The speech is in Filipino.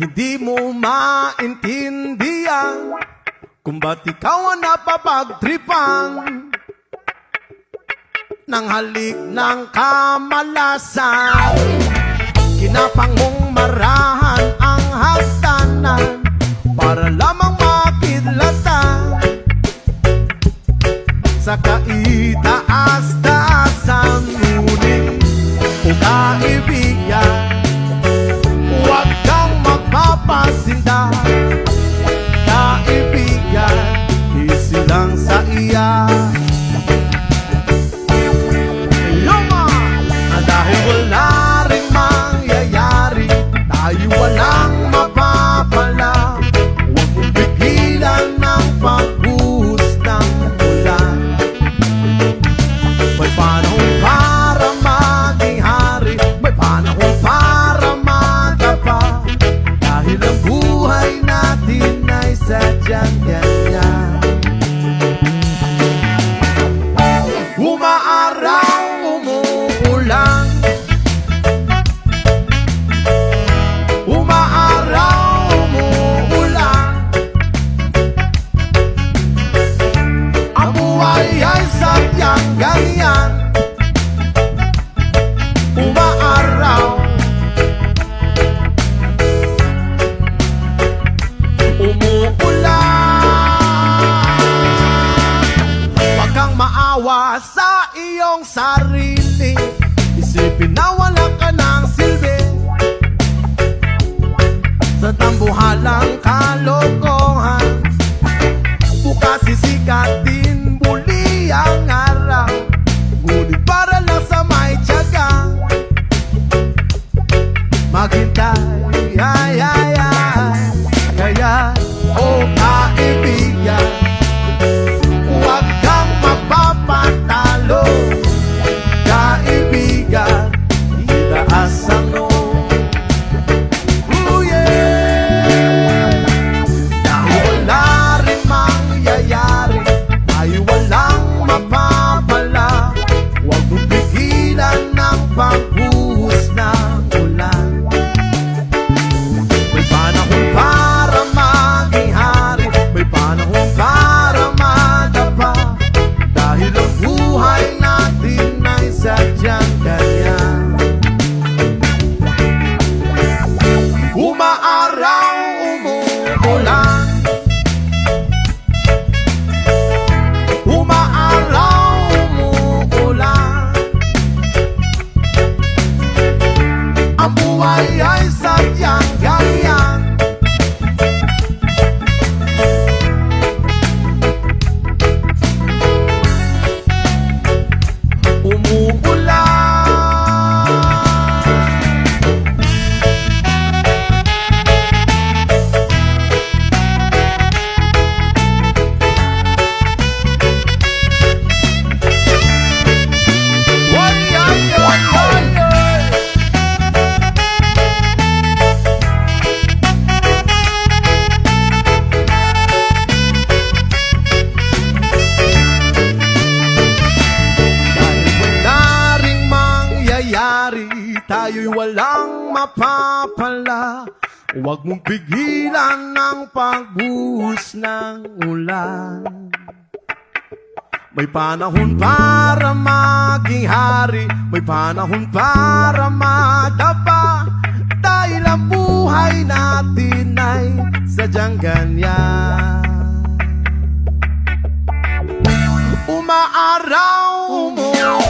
Hindi mo maintindihan kung ba't ikaw ang napapagtripan ng halik ng kamalasan. Kinapang mong marahan ang hagdanan para lamang makidlatan sa kaitaas buhay ay sadyang ganyan oh, I envidia. ako'y walang mapapala. Huwag mong pigilan ang pagbuhos ng ulan. May panahon para maging hari May panahon para madapa. Dahil ang buhay natin ay sadyang ganyan. Umaaraw mo